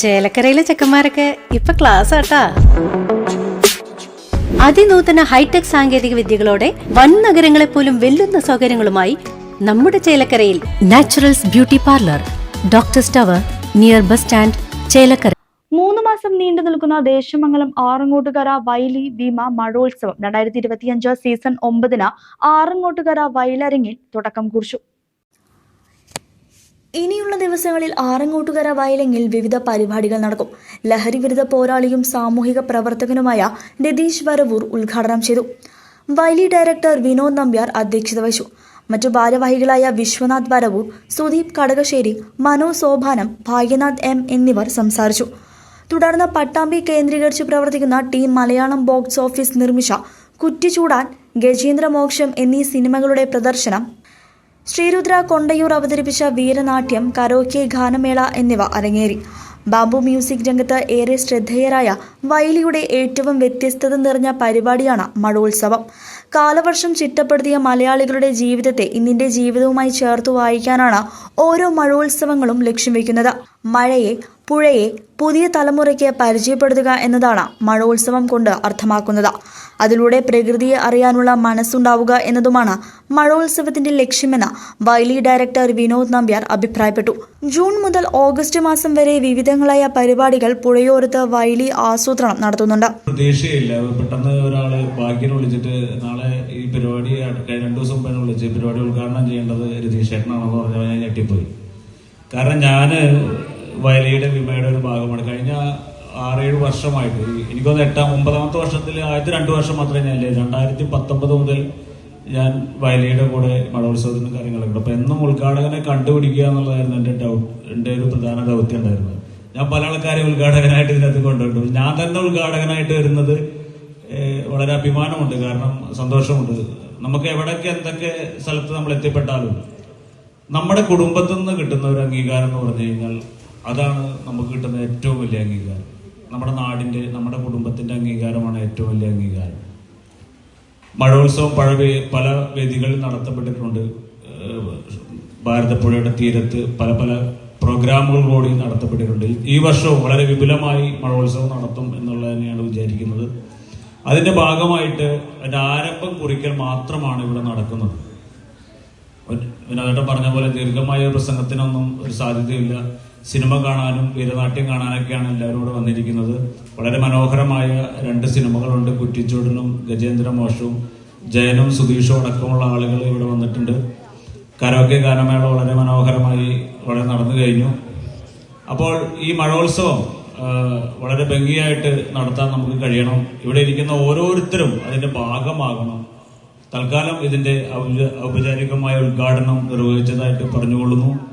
ചേലക്കരയിലെ ചെക്കന്മാരൊക്കെ ഇപ്പൊ ക്ലാസ് ആട്ടാ. അതിനൂതന ഹൈടെക് സാങ്കേതിക വിദ്യകളോടെ വൻ നഗരങ്ങളെ പോലും വെല്ലുന്ന സൗകര്യങ്ങളുമായി നമ്മുടെ ചേലക്കരയിൽ naturals beauty parlour doctor tower near bus stand Chelakkara. മൂന്ന് മാസം നീണ്ടു നിൽക്കുന്ന ദേശമംഗലം ആറങ്ങോട്ടുകര വൈലി ഭീമ മഴോത്സവം രണ്ടായിരത്തി ഇരുപത്തിയഞ്ച് സീസൺ ഒമ്പതിന് ആറങ്ങോട്ടുകര വയലരങ്ങിൽ തുടക്കം കുറിച്ചു. ഇനിയുള്ള ദിവസങ്ങളിൽ ആറങ്ങോട്ടുകര വയലങ്ങിൽ വിവിധ പരിപാടികൾ നടക്കും. ലഹരി വിരുദ്ധ പോരാളിയും സാമൂഹിക പ്രവർത്തകനുമായ രതീഷ് വരവൂർ ഉദ്ഘാടനം ചെയ്തു. വൈലി ഡയറക്ടർ വിനോദ് നമ്പ്യാർ അധ്യക്ഷത വഹിച്ചു. മറ്റു ഭാരവാഹികളായ വിശ്വനാഥ് വരവൂർ സുദീപ് കടകശ്ശേരി മനോ സോഭാനം ഭാഗ്യനാഥ് എം എന്നിവർ സംസാരിച്ചു. തുടർന്ന് പട്ടാമ്പി കേന്ദ്രീകരിച്ച് പ്രവർത്തിക്കുന്ന ടീം മലയാളം ബോക്സ് ഓഫീസ് നിർമ്മിച്ച കുറ്റിച്ചൂടാൻ ഗജേന്ദ്രമോക്ഷം എന്നീ സിനിമകളുടെ പ്രദർശനം ശ്രീരുദ്ര കൊണ്ടയൂർ അവതരിപ്പിച്ച വീരനാട്യം കരോക്കെ ഗാനമേള എന്നിവ അരങ്ങേറി. ബാംബു മ്യൂസിക് രംഗത്ത് ഏറെ ശ്രദ്ധേയരായ വയലിയുടെ ഏറ്റവും വ്യത്യസ്തത നിറഞ്ഞ പരിപാടിയാണ് മഴോത്സവം കാലവർഷം ചിട്ടപ്പെടുത്തിയ മലയാളികളുടെ ജീവിതത്തെ ഇന്നിന്റെ ജീവിതവുമായി ചേർത്തു വായിക്കാനാണ് ഓരോ മഴോത്സവങ്ങളും ലക്ഷ്യം വയ്ക്കുന്നത്. മഴയെ പുഴയെ പുതിയ തലമുറയ്ക്ക് പരിചയപ്പെടുത്തുക എന്നതാണ് മഴോത്സവം കൊണ്ട് അർത്ഥമാക്കുന്നത്. അതിലൂടെ പ്രകൃതിയെ അറിയാനുള്ള മനസ്സുണ്ടാവുക എന്നതുമാണ് മഴോത്സവത്തിന്റെ ലക്ഷ്യമെന്ന് വൈലി ഡയറക്ടർ വിനോദ് നമ്പ്യാർ അഭിപ്രായപ്പെട്ടു. ജൂൺ മുതൽ ഓഗസ്റ്റ് മാസം വരെ വിവിധങ്ങളായ പരിപാടികൾ പുഴയോരത്ത് വൈലി ആസൂത്രണം നടത്തുന്നുണ്ട്. പെട്ടെന്ന് ഒരാളെ ഭാഗ്യം വിളിച്ചിട്ട് നാളെ ഈ പരിപാടി രണ്ടു ദിവസം വിളിച്ച് പരിപാടി ഉദ്ഘാടനം ചെയ്യേണ്ടത് രതീഷ് ചേട്ടനാണെന്ന് പറഞ്ഞാൽ ഞാൻ ഞെട്ടിപ്പോയി. കാരണം ഞാൻ വയലിയുടെ വിമയുടെ ഒരു ഭാഗമാണ്. കഴിഞ്ഞ ആറേഴ് വർഷമായിട്ട് എനിക്കൊന്ന് എട്ടാം ഒമ്പതാമത്തെ വർഷത്തിൽ ആദ്യത്തെ രണ്ട് വർഷം മാത്രമേ ഞാൻ രണ്ടായിരത്തി പത്തൊമ്പത് മുതൽ ഞാൻ വയലിയുടെ കൂടെ മഴോത്സവത്തിനും കാര്യങ്ങളൊക്കെ അപ്പൊ എന്നും ഉദ്ഘാടകനെ കണ്ടുപിടിക്കുക എന്നുള്ളതായിരുന്നു എന്റെ ഡൗട്ട് എന്റെ ഒരു പ്രധാന ദൗത്യം ഉണ്ടായിരുന്നത്. ഞാൻ പല ആൾക്കാരെ ഉദ്ഘാടകനായിട്ട് ഇതിനകത്ത് കൊണ്ടുവരുന്നു ഞാൻ തന്നെ ഉദ്ഘാടകനായിട്ട് വരുന്നത് വളരെ അഭിമാനമുണ്ട് കാരണം സന്തോഷമുണ്ട്. നമുക്ക് എവിടെയൊക്കെ എന്തൊക്കെ സ്ഥലത്ത് നമ്മൾ എത്തിപ്പെട്ടാലും നമ്മുടെ കുടുംബത്തിൽ നിന്ന് കിട്ടുന്ന ഒരു അംഗീകാരം എന്ന് പറഞ്ഞു കഴിഞ്ഞാൽ അതാണ് നമുക്ക് കിട്ടുന്ന ഏറ്റവും വലിയ അംഗീകാരം. നമ്മുടെ നാടിന്റെ നമ്മുടെ കുടുംബത്തിന്റെ അംഗീകാരമാണ് ഏറ്റവും വലിയ അംഗീകാരം. മഴോത്സവം പല പല വേദികളിൽ നടത്തപ്പെട്ടിട്ടുണ്ട്. ഭാരതപ്പുഴയുടെ തീരത്ത് പല പല പ്രോഗ്രാമുകൾ കൂടി നടത്തപ്പെട്ടിട്ടുണ്ട്. ഈ വർഷവും വളരെ വിപുലമായി മഴോത്സവം നടത്തും എന്നുള്ളത് തന്നെയാണ് വിചാരിക്കുന്നത്. അതിന്റെ ഭാഗമായിട്ട് അതിന്റെ ആരംഭം കുറിക്കൽ മാത്രമാണ് ഇവിടെ നടക്കുന്നത്. വിനോദേട്ടൻ പറഞ്ഞ പോലെ ദീർഘമായ പ്രസംഗത്തിനൊന്നും ഒരു സാധ്യതയില്ല. സിനിമ കാണാനും വീരനാട്യം കാണാനൊക്കെയാണ് എല്ലാവരും കൂടെ വന്നിരിക്കുന്നത്. വളരെ മനോഹരമായ രണ്ട് സിനിമകളുണ്ട്. കുറ്റിച്ചൂടനും ഗജേന്ദ്രമോഷവും ജയനും സുധീഷും അടക്കമുള്ള ആളുകൾ ഇവിടെ വന്നിട്ടുണ്ട്. കരോക്കെ ഗാനമേള വളരെ മനോഹരമായി വളരെ നടന്നു കഴിഞ്ഞു. അപ്പോൾ ഈ മഴോത്സവം വളരെ ഭംഗിയായിട്ട് നടത്താൻ നമുക്ക് കഴിയണം. ഇവിടെ ഇരിക്കുന്ന ഓരോരുത്തരും അതിന്റെ ഭാഗമാകണം. തൽക്കാലം ഇതിന്റെ ഔപചാ- ഔപചാരികമായ ഉദ്ഘാടനം നിർവഹിച്ചതായിട്ട് പറഞ്ഞുകൊള്ളുന്നു.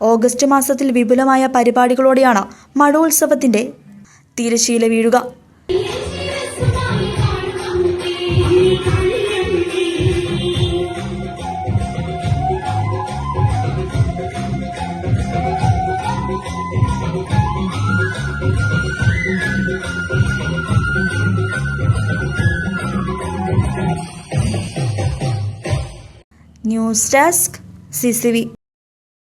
ഓഗസ്റ്റ് മാസത്തിൽ വിപുലമായ പരിപാടികളോടെയാണ് മഴോത്സവത്തിന്റെ തിരശീല വീഴുക. News desk C